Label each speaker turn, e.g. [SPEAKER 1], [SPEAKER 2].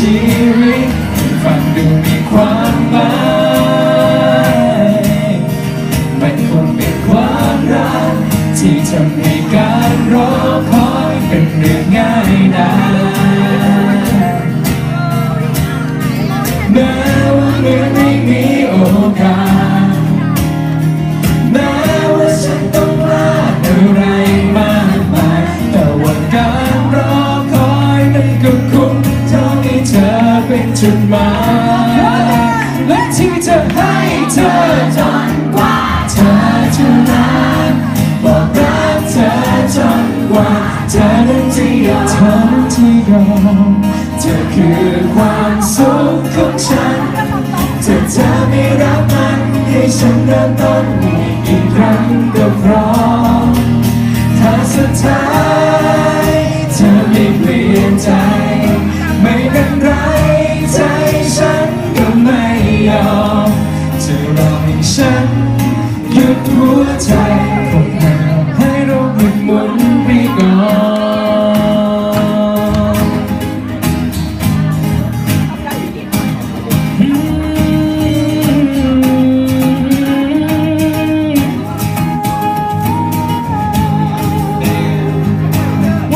[SPEAKER 1] ชีวิตฟังดูมีความหมายมันคงเป็นความรักที่ทำให้การรอคอยเป็นเรื่องง่ายไดายแม้ว่าเมื่อไม่มีโอกาสแม้ว่าฉันต้องพลาดอะไรมากมายแต่ว่าการ เป็นจดหมายและที่จะให้เธอจนกว่าเธอจะรักบอกรักเธอจนกว่าเธอนั้จะยอมทำที่ยอมเธอคือความสุขของฉันเธอไม่รับมันให้ฉันเริ่มต้น